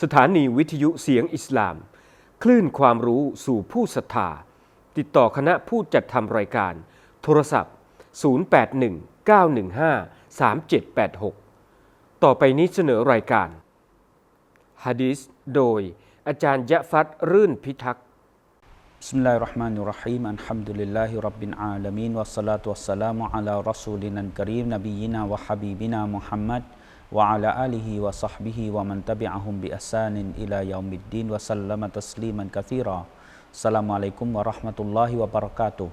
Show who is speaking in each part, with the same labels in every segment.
Speaker 1: สถานีวิทยุเสียงอิสลาม คลื่นความรู้สู่ผู้ศรัทธา ติดต่อคณะผู้จัดทำรายการ โทรศัพท์ 0819153786 ต่อไปนี้เสนอรายการฮะดีษโดยอาจารย์ยะฟัดรื่นพิทักษ์
Speaker 2: بسم الله الرحمن الرحيم الحمد لله رب العالمين والصلاة والسلام على رسولنا الكريم نبينا وحبيبنا محمد وعلى آله وصحبه ومن تبعهم بإحسان إلى يوم الدين وسلم تسليما كثيرا السلام عليكم ورحمة الله وبركاته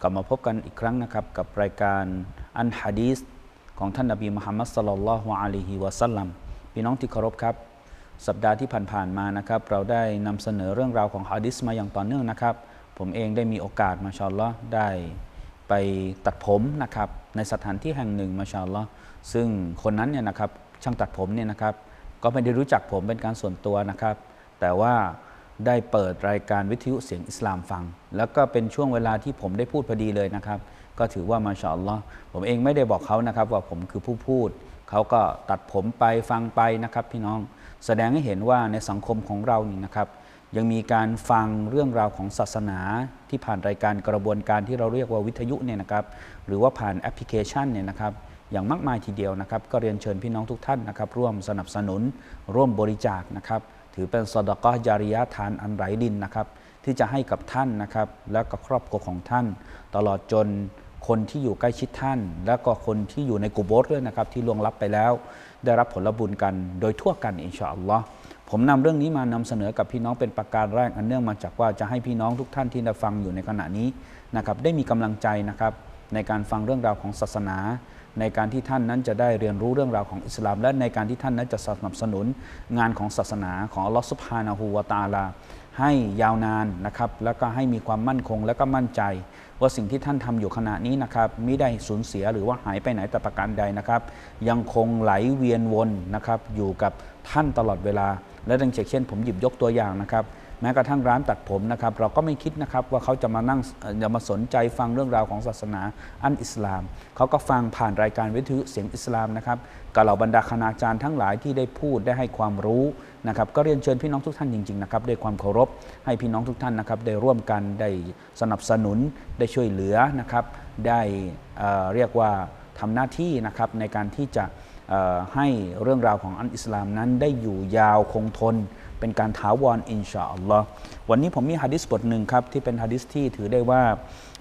Speaker 2: กลับมาพบกันอีกครั้งนะครับกับรายการอันฮะดีษของท่านนบีมุฮัมมัดสลลัลลอฮุอะลัยฮิวะสัลลัมพี่น้องที่เคารพครับ สัปดาห์ที่ผ่านๆมานะครับ เราได้นำเสนอเรื่องราวของฮะดิษมาอย่างต่อเนื่องนะครับ ผมเองได้มีโอกาสมาชาอัลลอฮ์ได้ ไปตัดผมนะครับในสถานที่แห่งหนึ่งมาชาลลอฮ์ซึ่งคนนั้นเนี่ยนะครับช่างตัดผมเนี่ยนะครับก็ไม่ได้รู้จักผมเป็นการส่วนตัวนะครับ แต่ว่าได้เปิดรายการวิทยุเสียงอิสลามฟัง แล้วก็เป็นช่วงเวลาที่ผมได้พูดพอดีเลยนะครับ ก็ถือว่ามาชาลลอฮ์ผมเองไม่ได้บอกเขานะครับว่าผมคือผู้พูด เขาก็ตัดผมไปฟังไปนะครับพี่น้องแสดงให้เห็นว่าในสังคมของเรานี่นะครับ ยังมีการฟังเรื่องราวของศาสนาที่ผ่านรายการกระบวนการที่เราเรียกว่าวิทยุเนี่ยนะครับหรือว่าผ่านแอปพลิเคชันเนี่ยนะครับอย่างมากมายทีเดียวนะครับ ก็เรียนเชิญพี่น้องทุกท่านนะครับร่วมสนับสนุน ร่วมบริจาคนะครับถือเป็นสดกอจาริยะทานอันไร้ดินนะครับที่จะให้กับท่านนะครับและก็ครอบครัวของท่าน ตลอดจนคนที่อยู่ใกล้ชิดท่าน และก็คนที่อยู่ในกุโบสด้วยนะครับที่ล่วงลับไปแล้ว ได้รับผลบุญกันโดยทั่วกันอินชาอัลลอฮ์ ผมนำเรื่องนี้มานำเสนอกับพี่น้องเป็นประการแรกอันเนื่องมาจากว่าจะให้พี่น้องทุกท่านที่ได้ฟังอยู่ในขณะนี้นะครับได้มีกำลังใจนะครับในการฟังเรื่องราวของศาสนา ในการที่ท่านนั้นจะได้เรียนรู้เรื่องราวของอิสลาม และในการที่ท่านนั้นจะสนับสนุนงานของศาสนาของอัลลอฮฺสุบฮานะฮูวาตาลาให้ยาวนานนะครับแล้วก็ให้มีความมั่นคงและก็มั่นใจ ว่าสิ่งที่ท่านทำอยู่ขณะนี้นะครับไม่ได้สูญเสียหรือว่าหายไปไหนแต่ประการใดนะครับ ยังคงไหลเวียนวนนะครับอยู่กับท่านตลอดเวลา และดังเช่น ผมหยิบยกตัวอย่างนะครับแม้กระทั่งร้านตัดผมนะครับ เราก็ไม่คิดนะครับว่าเขาจะมานั่งจะมาสนใจฟังเรื่องราวของศาสนาอันอิสลาม เขาก็ฟังผ่านรายการวิทยุเสียงอิสลามนะครับกับเหล่าบรรดาคณาจารย์ทั้งหลายที่ได้พูดได้ให้ความรู้นะครับ ก็เรียนเชิญพี่น้องทุกท่านจริงๆนะครับด้วยความเคารพให้พี่น้องทุกท่านนะครับได้ร่วมกันได้สนับสนุนได้ช่วยเหลือนะครับ ได้เรียกว่าทำหน้าที่นะครับในการที่จะ ให้เรื่องราวของอันอิสลามนั้นได้อยู่ยาวคงทน เป็นการถาวรอินชาอัลลอฮ์วันนี้ผมมีฮะดิษบทหนึ่งครับ ที่เป็นฮะดิษที่ถือได้ว่า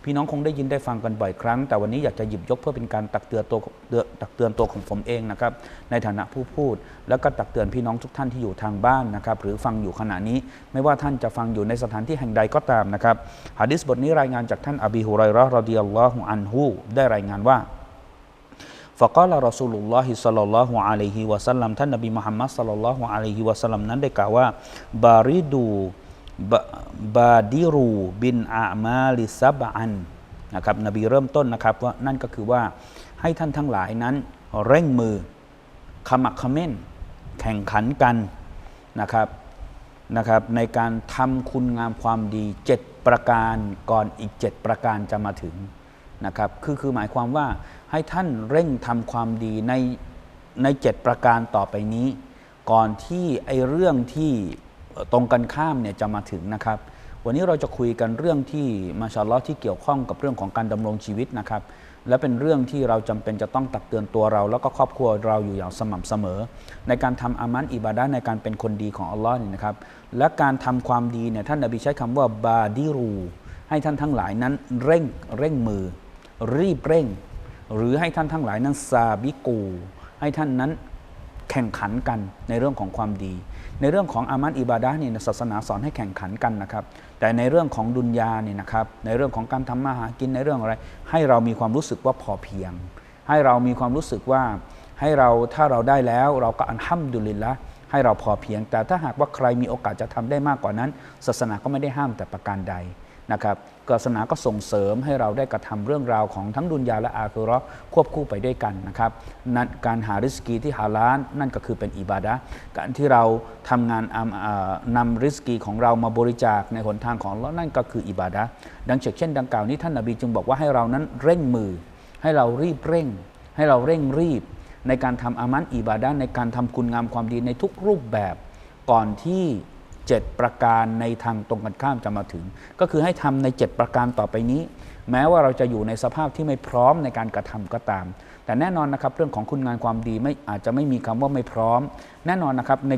Speaker 2: พี่น้องคงได้ยินได้ฟังกันบ่อยครั้ง แต่วันนี้อยากจะหยิบยกเพื่อเป็นการตักเตือนตัวตักเตือนตัวของผมเองนะครับในฐานะผู้พูด แล้วก็ตักเตือนพี่น้องทุกท่านที่อยู่ทางบ้านนะครับหรือฟังอยู่ขณะนี้ ไม่ว่าท่านจะฟังอยู่ในสถานที่แห่งใดก็ตามนะครับฮะดิษบทนี้รายงานจากท่านอบีฮุไรรารอฎิยัลลอฮุอันฮูได้รายงานว่า ฟะกอลารอสูลุลลอฮิสัลลัลลอฮุอะลัยฮิวะสัลลัมท่านนบีมุฮัมมัดสัลลัลลอฮุอะลัยฮิวะสัลลัมนั้นได้กล่าวว่าบาริดูบาดิรูบินอามาลิซับอันนะครับนบีเริ่มต้นนะครับว่านั่นก็คือว่าให้ท่านทั้งหลายนั้นเร่งมือขมักขม้น แข่งขันกันนะครับนะครับ ในการทำคุณงามความดี 7 ประการก่อนอีก 7 ประการจะมาถึง นะครับคือคือหมายความว่าให้ท่านเร่งทำความดีในในเจ็ดประการต่อไปนี้ ก่อนที่ไอเรื่องที่ตรงกันข้ามเนี่ยจะมาถึงนะครับ วันนี้เราจะคุยกันเรื่องที่มาชาลอที่เกี่ยวข้องกับเรื่องของการดำรงชีวิตนะครับ และเป็นเรื่องที่เราจำเป็นจะต้องตักเตือนตัวเรา แล้วก็ครอบครัวเราอยู่อย่างสม่ำเสมอ ในการทำอามันอิบาดะในการเป็นคนดีของอัลลอฮ์นี่นะครับ และการทำความดีเนี่ยท่านนบีใช้คำว่าบาดิรู ให้ท่านทั้งหลายนั้นเร่งเร่งมือ รีบเร่ง หรือให้ท่านทั้งหลายนั้นซาบิกู ให้ท่านนั้นแข่งขันกันในเรื่องของความดี ในเรื่องของอามันอิบาดะเนี่ยศาสนาสอนให้แข่งขันกันนะครับ แต่ในเรื่องของดุนยาเนี่ยนะครับ ในเรื่องของการทำมาหากินในเรื่องอะไร ให้เรามีความรู้สึกว่าพอเพียง ให้เรามีความรู้สึกว่าให้เราถ้าเราได้แล้วเราก็อันห้ำดุลิลละให้เราพอเพียง แต่ถ้าหากว่าใครมีโอกาสจะทำได้มากกว่านั้น ศาสนาก็ไม่ได้ห้ามแต่ประการใด นะครับศาสนาก็ส่งเสริมให้เราได้กระทำเรื่องราวของทั้งดุนยาและอาคือราะห์ควบคู่ไปด้วยกันนะครับนั่นการหาริสกีที่ฮาลาลนั่นก็คือเป็นอิบาดะการที่เราทำงานอ่าอ่านำริสกีของเรามาบริจาคในหนทางของเรานั่นก็คืออิบาดะดังเช่น ดังกล่าวนี้ท่านนบีจึงบอกว่าให้เรานั้นเร่งมือ ให้เรารีบเร่ง ให้เราเร่งรีบ ในการทำอามันอิบาดะในการทำคุณงามความดีในทุกรูปแบบก่อนที่ 7 ประการในทางตรงกันข้ามจะมาถึง ก็คือให้ทำใน 7 ประการต่อไปนี้ แม้ว่าเราจะอยู่ในสภาพที่ไม่พร้อมในการกระทำก็ตาม แต่แน่นอนนะครับเรื่องของคุณงานความดีไม่อาจจะไม่มีคำว่าไม่พร้อม แน่นอนนะครับใน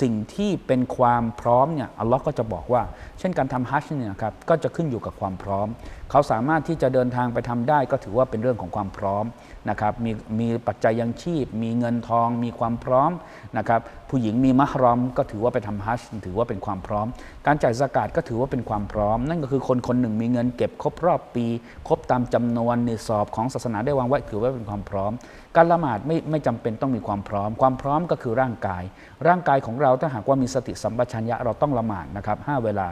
Speaker 2: สิ่งที่เป็นความพร้อมเนี่ยอัลลอฮ์ก็จะบอกว่า เช่นการทำฮัจญ์เนี่ยนะครับก็จะขึ้นอยู่กับความพร้อม เขาสามารถที่จะเดินทางไปทำได้ ก็ถือว่าเป็นเรื่องของความพร้อมนะครับมีมีปัจจัยยังชีพ มีเงินทอง มีความพร้อมนะครับ ผู้หญิงมีมะฮรอมก็ถือว่าไปทำฮัจญ์ถือว่าเป็นความพร้อม การจ่ายสกาดก็ถือว่าเป็นความพร้อม นั่นก็คือคนคนหนึ่งมีเงินเก็บครบรอบปี ครบตามจำนวนในสอบของศาสนาได้วางไว้ถือว่าเป็นความพร้อม การละหมาดไม่ไม่จำเป็นต้องมีความพร้อม ความพร้อมก็คือร่างกาย ร่างกายของเราถ้าหากว่ามีสติสัมปชัญญะเราต้องละหมาดนะครับห้าเวลา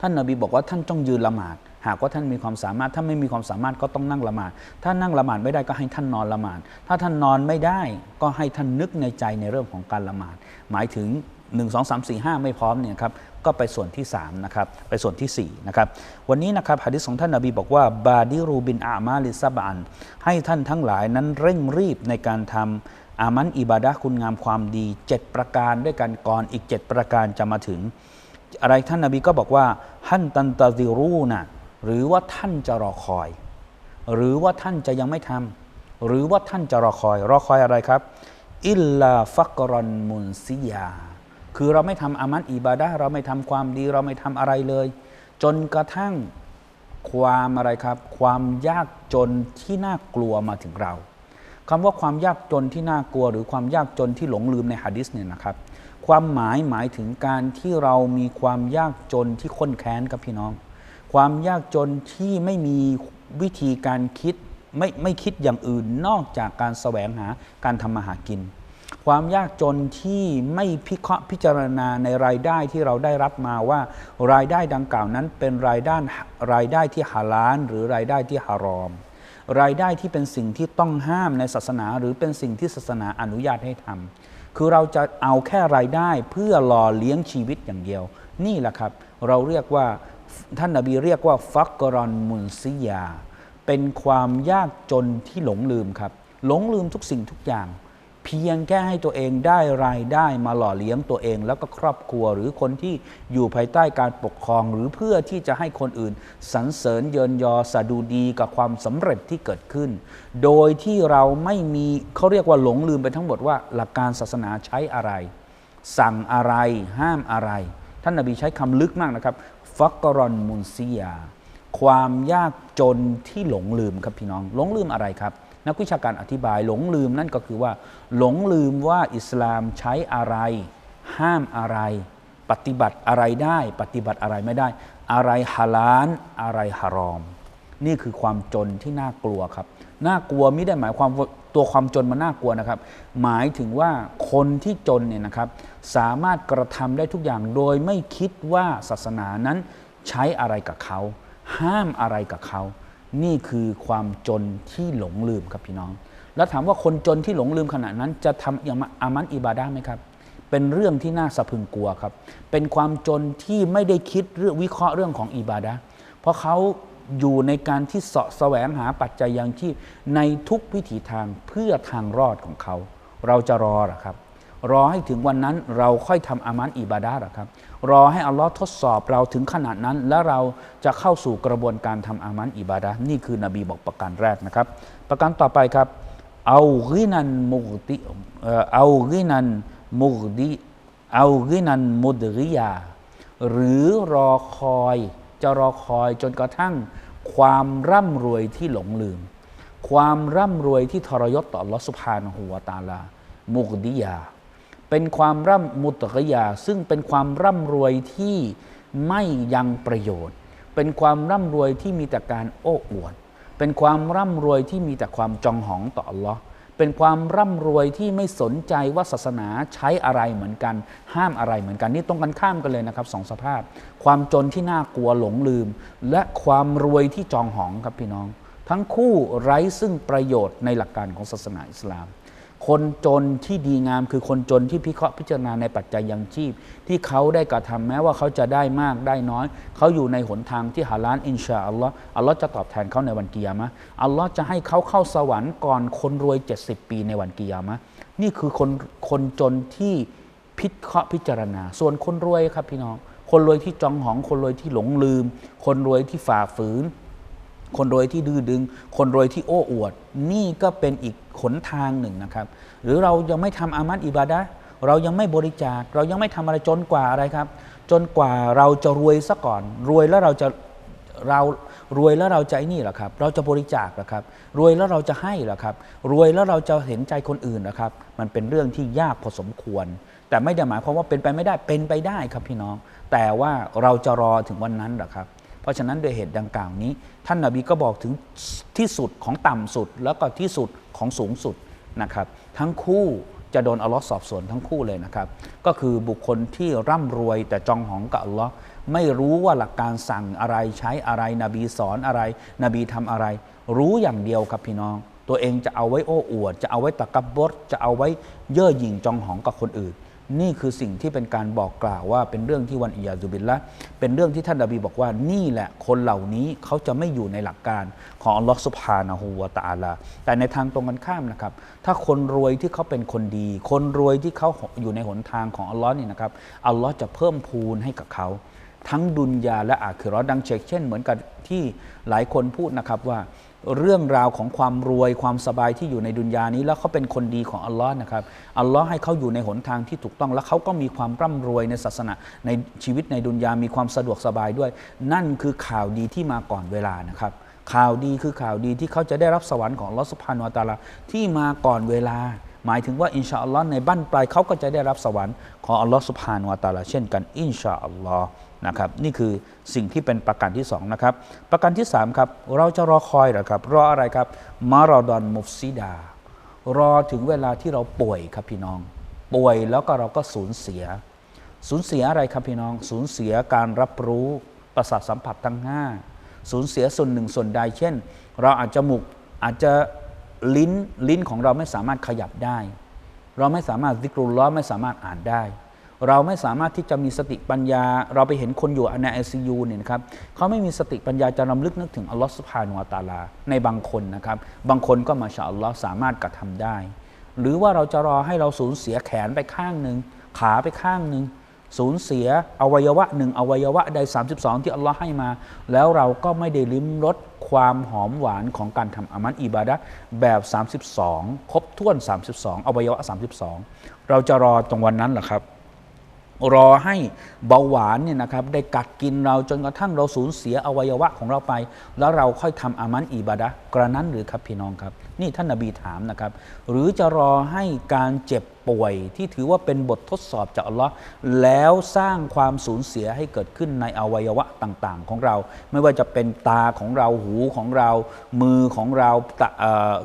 Speaker 2: ท่านนาบีบอกว่าท่านต้องยืนละหมาด หากว่าท่านมีความสามารถ ถ้าไม่มีความสามารถก็ต้องนั่งละหมาด ถ้านั่งละหมาดไม่ได้ก็ให้ท่านนอนละหมาด ถ้าท่านนอนไม่ได้ก็ให้ท่านนึกในใจในเรื่องของการละหมาด หมายถึง 1 2 3 4 5 ไม่พร้อมเนี่ยครับก็ไปส่วนที่3นะครับไปส่วนที่4นะครับวันนี้นะครับหะดิษของท่านนาบีบอกว่าบาดิรูบินอามาลิซาบันให้ท่านทั้งหลายนั้นเร่งรีบในการทำอามันอิบาดะห์คุณงามความดี 7 ประการด้วยกันก่อนอีก 7 ประการจะมาถึง อะไรท่านนาบีก็บอกว่าฮันตันตาซิรูนะ หรือว่าท่านจะรอคอย หรือว่าท่านจะยังไม่ทำหรือว่าท่านจะรอคอย รอคอยอะไรครับ อิลลาฟักรอนมุนซิยา คือเราไม่ทำอามันอิบาดะเราไม่ทำความดี เราไม่ทำอะไรเลย จนกระทั่งความอะไรครับ ความยากจนที่น่ากลัวมาถึงเราคำว่าความยากจนที่น่ากลัว หรือความยากจนที่หลงลืมในหะดิษเนี่ยนะครับ ความหมายหมายถึงการที่เรามีความยากจนที่ข้นแค้นครับพี่น้อง ความยากจนที่ไม่มีวิธีการคิดไม่ไม่คิดอย่างอื่นนอกจากการแสวงหาการทำมาหากิน ความยากจนที่ไม่พิเคราะห์พิจารณาในรายได้ที่เราได้รับมาว่า รายได้ดังกล่าวนั้นเป็นรายได้รายได้ที่ฮาลาลหรือรายได้ที่ฮารอม รายได้ที่เป็นสิ่งที่ต้องห้ามในศาสนาหรือเป็นสิ่งที่ศาสนาอนุญาตให้ทำคือเราจะเอาแค่รายได้เพื่อหล่อเลี้ยงชีวิตอย่างเดียว นี่แหละครับ เราเรียกว่า ท่านนาบีเรียกว่าฟักกรอนมุนซิยา เป็นความยากจนที่หลงลืมครับ หลงลืมทุกสิ่งทุกอย่าง เพียงแค่ให้ตัวเองได้รายได้มาหล่อเลี้ยงตัวเอง แล้วก็ครอบครัวหรือคนที่อยู่ภายใต้การปกครอง หรือเพื่อที่จะให้คนอื่นสรรเสริญเยินยอสะดูดีกับความสำเร็จที่เกิดขึ้น โดยที่เราไม่มีเขาเรียกว่าหลงลืมไปทั้งหมดว่า หลักการศาสนาใช้อะไร สั่งอะไรห้ามอะไรท่านนาบีใช้คำลึกมากนะครับ ฟักกรอนมุนซียา ความยากจนที่หลงลืมครับพี่น้อง หลงลืมอะไรครับ นักวิชาการอธิบายหลงลืมนั่นก็คือว่า หลงลืมว่าอิสลามใช้อะไร ห้ามอะไร ปฏิบัติอะไรได้ ปฏิบัติอะไรไม่ได้ อะไรฮาลาลอะไรฮารอม นี่คือความจนที่น่ากลัวครับ น่ากลัวไม่ได้หมายความว่า ตัวความจนมันน่ากลัวนะครับ หมายถึงว่าคนที่จนเนี่ยนะครับ สามารถกระทำได้ทุกอย่างโดยไม่คิดว่าศาสนานั้นใช้อะไรกับเขา ห้ามอะไรกับเขา นี่คือความจนที่หลงลืมครับพี่น้อง แล้วถามว่าคนจนที่หลงลืมขนาดนั้น จะทำอย่างอามันอิบาดาไหมครับ เป็นเรื่องที่น่าสะพึงกลัวครับ เป็นความจนที่ไม่ได้คิดเรื่องวิเคราะห์เรื่องของอิบาดะห์เพราะเขา อยู่ในการที่เสาะแสวงหาปัจจัยยังชีพในทุกวิถีทางเพื่อทางรอดของเขา เราจะรอหรอครับ รอให้ถึงวันนั้นเราค่อยทำอามันอิบาดะห์หรอครับ รอให้อัลลอฮ์ทดสอบเราถึงขนาดนั้น แล้วเราจะเข้าสู่กระบวนการทำอามันอิบาดะห์นี่คือนบีบอกประการแรกนะครับ ประการต่อไปครับเอากินันมุกติเอ่อเอากินันมุกดิเอากินันมุดริยา หรือรอคอย จะรอคอยจนกระทั่ง ความร่ำรวยที่หลงลืม ความร่ำรวยที่ทรยศต่อ Allah Subhanahu wa Taala มุกดิยา เป็นความร่ำมุตกยา ซึ่งเป็นความร่ำรวยที่ไม่ยังประโยชน์ เป็นความร่ำรวยที่มีแต่การโอ้อวด เป็นความร่ำรวยที่มีแต่ความจองหองต่อ Allah เป็นความร่ำรวยที่ไม่สนใจว่าศาสนาใช้อะไรเหมือนกัน ห้ามอะไรเหมือนกัน นี่ตรงกันข้ามกันเลยนะครับสองสภาพ ความจนที่น่ากลัวหลงลืม และความรวยที่จองหองครับพี่น้อง ทั้งคู่ไร้ซึ่งประโยชน์ในหลักการของศาสนาอิสลาม คนจนที่ดีงามคือคนจนที่พิเคราะห์พิจารณาในปัจจัยยังชีพ ที่เขาได้กระทำแม้ว่าเขาจะได้มากได้น้อย เขาอยู่ในหนทางที่ฮาลาลอินชาอัลลอฮ์อัลลอฮ์จะตอบแทนเขาในวันกิยามะอัลลอฮ์จะให้เขาเข้าสวรรค์ก่อนคนรวย 70 ปีในวันกิยามะนี่คือคนคนจนที่พิเคราะห์พิจารณา ส่วนคนรวยครับพี่น้อง คนรวยที่จองหองคนรวยที่หลงลืม คนรวยที่ฝ่าฝืน คนรวยที่ดื้อดึง คนรวยที่โอ้อวด นี่ก็เป็นอีกขนทางหนึ่งนะครับ หรือเรายังไม่ทำอามัดอิบาดะห์เรายังไม่บริจาค เรายังไม่ทำอะไรจนกว่าอะไรครับ จนกว่าเราจะรวยซะก่อน รวยแล้วเราจะเรารวยแล้วเราจะนี่หรอครับ เราจะบริจาคหรอครับ รวยแล้วเราจะให้หรอครับ รวยแล้วเราจะเห็นใจคนอื่นหรอครับ มันเป็นเรื่องที่ยากพอสมควร แต่ไม่ได้หมายความว่าเป็นไปไม่ได้เป็นไปได้ครับพี่น้อง แต่ว่าเราจะรอถึงวันนั้นหรอครับ เพราะฉะนั้นโดยเหตุดังกล่าวนี้ ท่านนาบีก็บอกถึงที่สุดของต่ำสุด แล้วก็ที่สุดของสูงสุดนะครับ ทั้งคู่จะโดนอัลลอฮ์สอบสวนทั้งคู่เลยนะครับ ก็คือบุคคลที่ร่ำรวยแต่จองหองกับอัลลอฮ์ไม่รู้ว่าหลักการสั่งอะไรใช้อะไรนบีสอนอะไร นบีทำอะไร รู้อย่างเดียวครับพี่น้อง ตัวเองจะเอาไว้โอ้อวด จะเอาไว้ตะกับบดจะเอาไว้เย่อหยิ่งจองหองกับคนอื่น นี่คือสิ่งที่เป็นการบอกกล่าวว่าเป็นเรื่องที่วันอิยาซุบิลละเป็นเรื่องที่ท่านนบีบอกว่านี่แหละคนเหล่านี้เขาจะไม่อยู่ในหลักการของอัลลอฮฺสุบฮานะฮูวะตาลา แต่ในทางตรงกันข้ามนะครับ ถ้าคนรวยที่เขาเป็นคนดี คนรวยที่เขาอยู่ในหนทางของอัลลอฮ์นี่นะครับอัลลอฮ์จะเพิ่มพูนให้กับเขา ทั้งดุนยาและอาคิราะห์ดังเชกเช่น เหมือนกับที่หลายคนพูดนะครับว่า เรื่องราวของความรวยความสบายที่อยู่ในดุนยานี้ แล้วเขาเป็นคนดีของอัลลอฮ์นะครับอัลลอฮ์ให้เขาอยู่ในหนทางที่ถูกต้อง แล้วเขาก็มีความร่ำรวยในศาสนาในชีวิตในดุนยามีความสะดวกสบายด้วย นั่นคือข่าวดีที่มาก่อนเวลานะครับข่าวดีคือข่าวดีที่เขาจะได้รับสวรรค์ของอัลลอฮ์สุภาโนตาลาที่มาก่อนเวลา หมายถึงว่าอินชาอัลลอฮ์ในบั้นปลายเขาก็จะได้รับสวรรค์ของอัลลอฮ์สุบฮานวตาลาเช่นกันอินชาอัลลอฮ์ นะครับนี่คือสิ่งที่เป็นประการที่สองนะครับประการที่สามครับเราจะรอคอยเหรอครับรออะไรครับมารอดอนมุฟซิดารอถึงเวลาที่เราป่วยครับพี่น้อง ป่วยแล้วก็เราก็สูญเสีย สูญเสียอะไรครับพี่น้อง สูญเสียการรับรู้ประสาทสัมผัสทั้งห้าสูญเสียส่วนหนึ่งส่วนใด เช่น เราอาจจะหมุกอาจจะลิ้นลิ้นของเราไม่สามารถขยับได้ เราไม่สามารถซิกรุลล้อไม่สามารถอ่านได้ เราไม่สามารถที่จะมีสติปัญญา เราไปเห็นคนอยู่ในไอซียูเนี่ยนะครับเขาไม่มีสติปัญญาจะรำลึกนึกถึงอัลลอฮ์สุบฮานุวะตาลา ในบางคนนะครับ บางคนก็มาชาอัลลอฮ์สามารถกระทำได้ หรือว่าเราจะรอให้เราสูญเสียแขนไปข้างหนึ่งขาไปข้างหนึ่งสูญเสียอวัยวะหนึ่งอวัยวะใด 32 ที่อัลลอฮ์ให้มา แล้วเราก็ไม่ได้ลิ้มรสความหอมหวานของการทำอามัลอิบาดะแบบ 32 ครบถ้วน 32 อวัยวะ 32 เราจะรอตรงวันนั้นหรอครับ รอให้เบาหวานเนี่ยนะครับได้กัดกินเราจนกระทั่งเราสูญเสียอวัยวะของเราไป แล้วเราค่อยทำอามันอิบาดะกระนั้นหรือครับพี่น้องครับ นี่ท่านนบีถามนะครับ หรือจะรอให้การเจ็บ ป่วยที่ถือว่าเป็นบททดสอบจากอัลลอฮ์แล้วสร้างความสูญเสียให้เกิดขึ้นในอวัยวะต่าง ๆ ของเรา ไม่ว่าจะเป็นตาของเราหูของเรา มือของเรา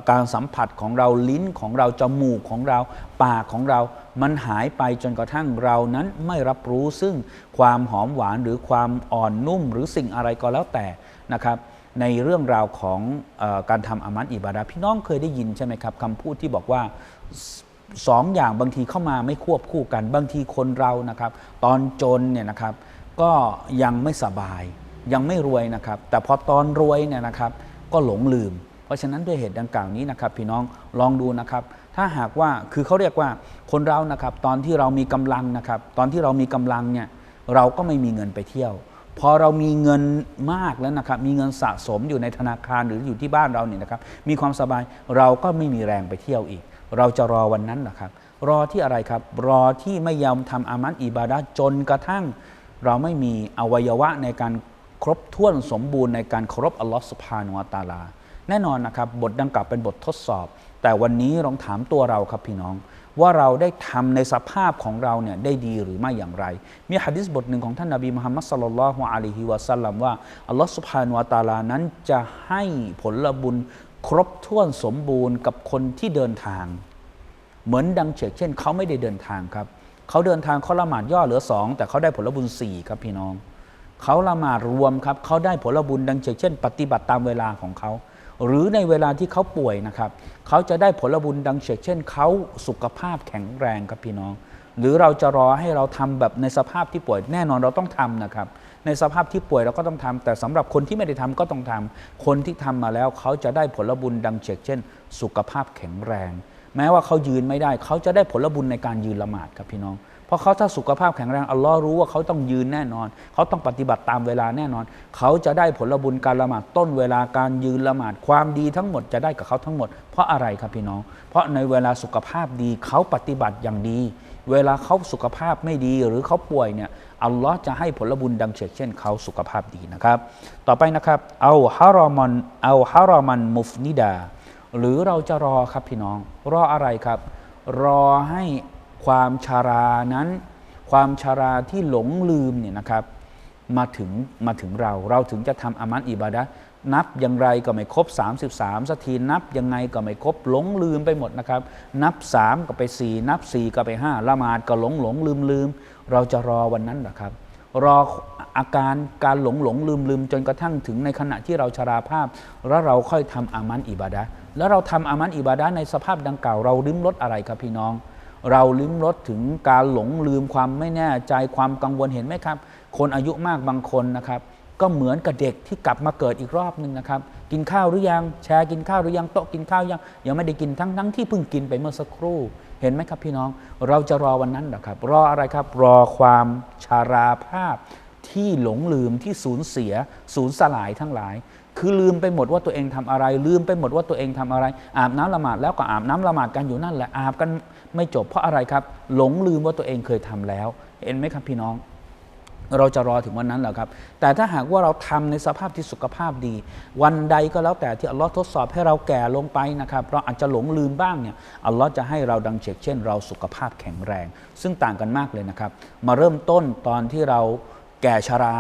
Speaker 2: การสัมผัสของเราลิ้นของเราจมูกของเราปากของเรา มันหายไปจนกระทั่งเรานั้นไม่รับรู้ซึ่งความหอมหวานหรือความอ่อนนุ่ม หรือสิ่งอะไรก็แล้วแต่นะครับในเรื่องราวของอการทำอามัดอิบาดะห์พี่น้องเคยได้ยินใช่ไหมครับคำพูดที่บอกว่า สองอย่างบางทีเข้ามาไม่ควบคู่กัน บางทีคนเรานะครับ ตอนจนเนี่ยนะครับ ก็ยังไม่สบาย ยังไม่รวยนะครับ แต่พอตอนรวยเนี่ยนะครับ ก็หลงลืม เพราะฉะนั้นด้วยเหตุดังกล่าวนี้นะครับ พี่น้องลองดูนะครับ ถ้าหากว่าคือเขาเรียกว่าคนเรานะครับ ตอนที่เรามีกำลังนะครับ ตอนที่เรามีกำลังเนี่ยเราก็ไม่มีเงินไปเที่ยวพอเรามีเงินมากแล้วนะครับ มีเงินสะสมอยู่ในธนาคารหรืออยู่ที่บ้านเราเนี่ยนะครับ มีความสบายเราก็ไม่มีแรงไปเที่ยวอีก เราจะรอวันนั้นนะครับ รอที่อะไรครับ รอที่ไม่ยอมทำอามันอิบาดะจนกระทั่ง เราไม่มีอวัยวะในการครบถ้วนสมบูรณ์ในการเคารพอัลลอฮฺสุบฮานุวะตาลา แน่นอนนะครับ บทดังกล่าวเป็นบททดสอบ แต่วันนี้ลองถามตัวเราครับพี่น้อง ว่าเราได้ทำในสภาพของเราเนี่ยได้ดีหรือไม่อย่างไร มีฮะดิษบทหนึ่งของท่านนบีมุฮัมมัดสลลัลลอฮุอะลัยฮิวะสัลลัมว่าอัลลอฮฺสุบฮานุวะตาลานั้นจะให้ผลบุญ ครบถ้วนสมบูรณ์กับคนที่เดินทาง เหมือนดังเชกเช่นเขาไม่ได้เดินทางครับเขาเดินทางเขาละหมาดย่อเหลือสองแต่เขาได้ผลบุญสี่ครับพี่น้องเขาละหมาดรวมครับเขาได้ผลบุญดังเชกเช่น ปฏิบัติตามเวลาของเขาหรือในเวลาที่เขาป่วยนะครับเขาจะได้ผลบุญดังเชกเช่นเขาสุขภาพแข็งแรงครับพี่น้อง หรือเราจะรอให้เราทำแบบในสภาพที่ป่วยแน่นอนเราต้องทำนะครับ ในสภาพที่ป่วยเราก็ต้องทำแต่สำหรับคนที่ไม่ได้ทำก็ต้องทำคนที่ทำมาแล้วเขาจะได้ผลบุญดังเชกเช่น สุขภาพแข็งแรง แม้ว่าเขายืนไม่ได้ เขาจะได้ผลบุญในการยืนละหมาดครับพี่น้อง เพราะเขาถ้าสุขภาพแข็งแรงอัลลอฮ์รู้ว่าเขาต้องยืนแน่นอน เขาต้องปฏิบัติตามเวลาแน่นอน เขาจะได้ผลบุญการละหมาดต้นเวลาการยืนละหมาดความดีทั้งหมดจะได้กับเขาทั้งหมด เพราะอะไรครับพี่น้อง เพราะในเวลาสุขภาพดีเขาปฏิบัติอย่างดี เวลาเขาสุขภาพไม่ดีหรือเขาป่วยเนี่ยอัลลอฮ์จะให้ผลบุญดังเช่นเช่นเขาสุขภาพดีนะครับ ต่อไปนะครับเอาฮารอมันเอาฮารอมันมุฟนิดา หรือเราจะรอครับพี่น้อง รออะไรครับ รอให้ ความชารานั้น ความชาราที่หลงลืมเนี่ยนะครับมาถึงมาถึงเราเราถึงจะทำอามัดอิบาดะนับอย่างไรก็ไม่ครบ 33สักทีนับยังไงก็ไม่ครบหลงลืมไปหมดนะครับ นับ 3 ก็ไป 4 นับ 4 ก็ไป 5 ละหมาดก็หลงหลงลืมลืมเราจะรอวันนั้นหรอครับ รออาการการหลงหลงลืมลืมจนกระทั่งถึงในขณะที่เราชราภาพ แล้วเราค่อยทำอามันอิบาดะแล้วเราทำอามันอิบาดะในสภาพดังกล่าวเราลิ้มรสอะไรครับพี่น้อง เราลิ้มรสถึงการหลงลืมความไม่แน่ใจความกังวลเห็นไหมครับ คนอายุมากบางคนนะครับ ก็เหมือนกับเด็กที่กลับมาเกิดอีกรอบหนึ่งนะครับ กินข้าวหรือยังแชร์กินข้าวหรือยังโต๊ะกินข้าวยังยังไม่ได้กินทั้งทั้งที่เพิ่งกินไปเมื่อสักครู่เห็นไหมครับพี่น้อง เราจะรอวันนั้นหรอครับ รออะไรครับรอความชาราภาพที่หลงลืมที่สูญเสีย สูญสลายทั้งหลาย คือลืมไปหมดว่าตัวเองทำอะไร ลืมไปหมดว่าตัวเองทำอะไร อาบน้ำละหมาดแล้วก็อาบน้ำละหมาดกันอยู่นั่นแหละอาบกัน ไม่จบเพราะอะไรครับ หลงลืมว่าตัวเองเคยทำแล้ว เห็นไหมครับพี่น้อง เราจะรอถึงวันนั้นเหรอครับ แต่ถ้าหากว่าเราทำในสภาพที่สุขภาพดี วันใดก็แล้วแต่ที่อัลลอฮ์ทดสอบให้เราแก่ลงไปนะครับ เราอาจจะหลงลืมบ้างเนี่ยอัลลอฮ์จะให้เราดังเชกเช่น เราสุขภาพแข็งแรง ซึ่งต่างกันมากเลยนะครับ มาเริ่มต้นตอนที่เราแก่ชรา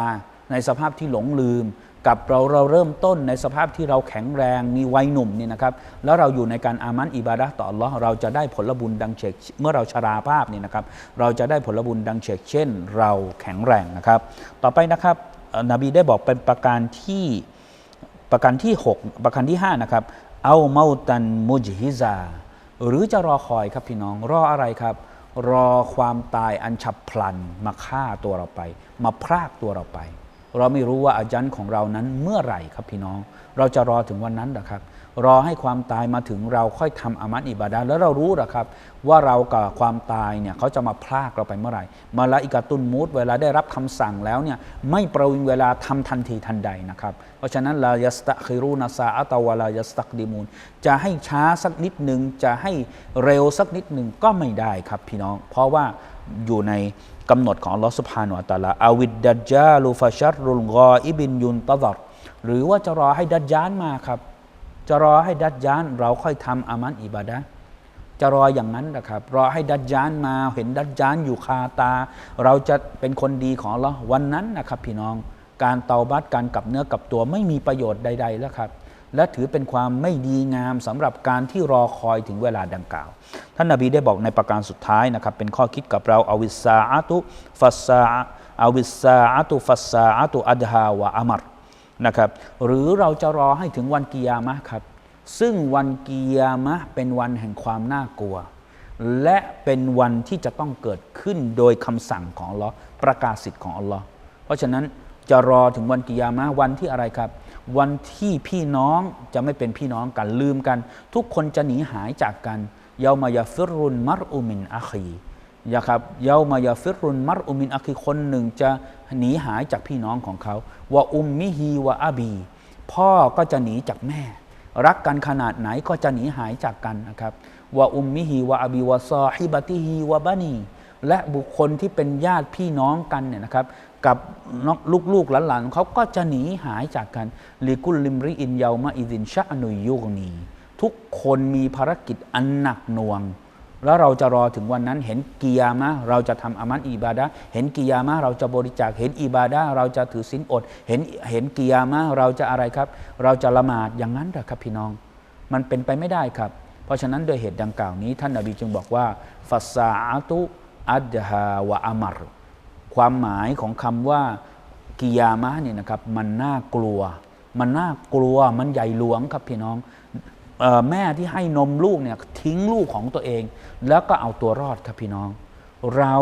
Speaker 2: ในสภาพที่หลงลืม กับเราเราเริ่มต้นในสภาพที่เราแข็งแรงมีวัยหนุ่มนี่นะครับแล้วเราอยู่ในการอามันอิบาดะต่ออัลอเราจะได้ผลบุญดังเชกเมื่อเราชราภาพนี่นะครับเราจะได้ผลบุญดังเชกเช่น เราแข็งแรงนะครับ ต่อไปนะครับนบีได้บอกเป็นประการที่ประการที่ 6 ประการที่ 5 นะครับ เอาเมาตันมุจฮิซาหรือจะรอคอยครับพี่น้องรออะไรครับ รอความตายอันฉับพลันมาฆ่าตัวเราไป มาพรากตัวเราไป เราไม่รู้ว่าอาจันของเรานั้นเมื่อไหร่ครับพี่น้อง เราจะรอถึงวันนั้นหรอครับ รอให้ความตายมาถึงเราค่อยทำอามัดอิบาดาแล้วเรารู้หรอครับ ว่าเรากับความตายเนี่ยเขาจะมาพรากเราไปเมื่อไหร่ มาลาอิกาตุนมูดเวลาได้รับคำสั่งแล้วเนี่ยไม่ประวิงเวลาทำทันทีทันใดนะครับ เพราะฉะนั้นลายัสตะคิรูนาซาอัตวะลายัสตักดิมูนจะให้ช้าสักนิดหนึ่งจะให้เร็วสักนิดหนึ่งก็ไม่ได้ครับพี่น้อง เพราะว่าอยู่ใน กำหนดของอัลลอฮฺสุบฮานุอัตะลาอาวิดดัจจาลูฟาชัรรุลกออิบินยุนตะดรหรือว่าจะรอให้ดัจจานมาครับ จะรอให้ดัจจานเราค่อยทำอามันอิบาดะจะรออย่างนั้นนะครับ รอให้ดัจจานมาเห็นดัจจานอยู่คาตา เราจะเป็นคนดีของเราวันนั้นนะครับ พี่น้องการเตาบัตการกลับเนื้อกลับตัวไม่มีประโยชน์ใด ๆ แล้วครับ และถือเป็นความไม่ดีงามสำหรับการที่รอคอยถึงเวลาดังกล่าว ท่านนาบีได้บอกในประการสุดท้ายนะครับ เป็นข้อคิดกับเราอวิสาอะตุฟัสซาอวิสาอะตุฟัสซาอะตุอัดฮาวะอามัรนะครับหรือเราจะรอให้ถึงวันกิยามะครับ ซึ่งวันกิยามะเป็นวันแห่งความน่ากลัว และเป็นวันที่จะต้องเกิดขึ้นโดยคำสั่งของอัลลอฮ์ประกาศสิทธิ์ของอัลลอฮ์เพราะฉะนั้นจะรอถึงวันกิยามะวันที่อะไรครับ วันที่พี่น้องจะไม่เป็นพี่น้องกันลืมกัน ทุกคนจะหนีหายจากกันเยามายาฟิรุนมัรอุมินอาคียาครับเยามายาฟิรุนมัรอุมินอาคีคนหนึ่งจะหนีหายจากพี่น้องของเขาว่าอุมมิฮีวะอาบี พ่อก็จะหนีจากแม่ รักกันขนาดไหนก็จะหนีหายจากกันนะครับว่าอุมมิฮีวะอาบีวะซอฮิบะติฮีวะบานีและบุคคลที่เป็นญาติพี่น้องกันเนี่ยนะครับ กับนอกลูกหลานๆของเขาก็จะหนีหายจากกันลิกุลลิมริอินเยามาอิดินชะอนุยุกนีทุกคนมีภารกิจอันหนักหน่วง แล้วเราจะรอถึงวันนั้น เห็นกิยามะเราจะทำอามันอิบาดะเห็นกิยามะเราจะบริจาคเห็นอิบาดะเราจะถือศีลอด เห็นเห็นกิยามะเราจะอะไรครับ เราจะละหมาดอย่างนั้นเหรอครับพี่น้อง มันเป็นไปไม่ได้ครับ เพราะฉะนั้นโดยเหตุดังกล่าวนี้ ท่านนบีจึงบอกว่าฟัสซาตุอัดฮาวะอามาร ความหมายของคำว่ากิยามะเนี่ยนะครับมันน่ากลัว มันน่ากลัวมันใหญ่หลวงครับพี่น้องออแม่ที่ให้นมลูกเนี่ยทิ้งลูกของตัวเอง แล้วก็เอาตัวรอดครับพี่น้อง เรา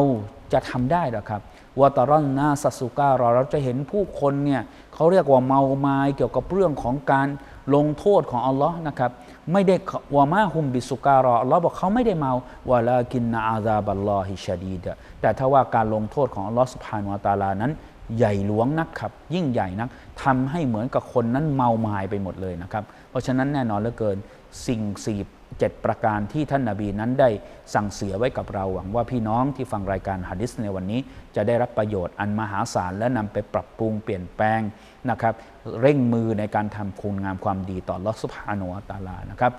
Speaker 2: จะทำได้หรอครับวาตารอนนาสัสุการอเราจะเห็นผู้คนเนี่ยเขาเรียกว่าเมาไม้เกี่ยวกับเรื่องของการ ลงโทษของอัลลอฮ์นะครับไม่ได้วามาฮุมบิสุการออัลลอฮ์บอกเขาไม่ได้เมาวาลากินนาอาซาบัลลอฮิชาดีดะแต่ถ้าว่าการลงโทษของอัลลอฮ์สุบฮานวตาลานั้น ใหญ่หลวงนักครับ ยิ่งใหญ่นักทำให้เหมือนกับคนนั้นเมาไมายไปหมดเลยนะครับ เพราะฉะนั้นแน่นอนเหลือเกินสิ่งสี่ เจ็ดประการที่ท่านนาบีนั้นได้สั่งเสียไว้กับเราหวังว่าพี่น้องที่ฟังรายการฮะดิษในวันนี้ จะได้รับประโยชน์อันมหาศาลและนำไปปรับปรุงเปลี่ยนแปลงนะครับเร่งมือในการทำคุณงามความดีต่อลอสุภาโนะตาลานะครับ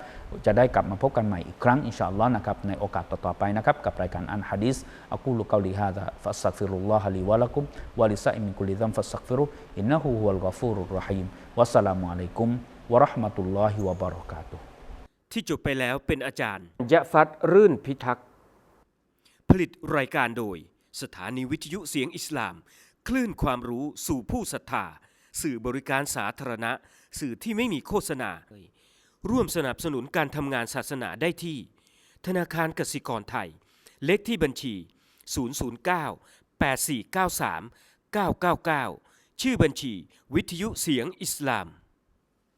Speaker 2: จะได้กลับมาพบกันใหม่อีกครั้งอินชาอัลลอฮ์นะครับในโอกาสต่อๆไปนะครับกับรายการอันฮะดิษอักูลุกาลิฮาดะฟัสซักฟิรุลลอฮะลีวะลักุมวะลิซาอิมิกุลิซัมฟัสซักฟิรุอินนะฮูฮุวัลกอฟูรุรราะฮีมวัสสลามุอะลัยกุมวะราะห์มะตุลลอฮิวะบะเราะกาตุฮ์
Speaker 1: ที่จบไปแล้วเป็นอาจารย์ ยะฟัดรื่นพิทักษ์ ผลิตรายการโดย สถานีวิทยุเสียงอิสลาม คลื่นความรู้สู่ผู้ศรัทธา สื่อบริการสาธารณะ สื่อที่ไม่มีโฆษณา ร่วมสนับสนุนการทำงานศาสนาได้ที่ ธนาคารกสิกรไทย เลขที่บัญชี 009 8493 999 ชื่อบัญชี วิทยุเสียงอิสลาม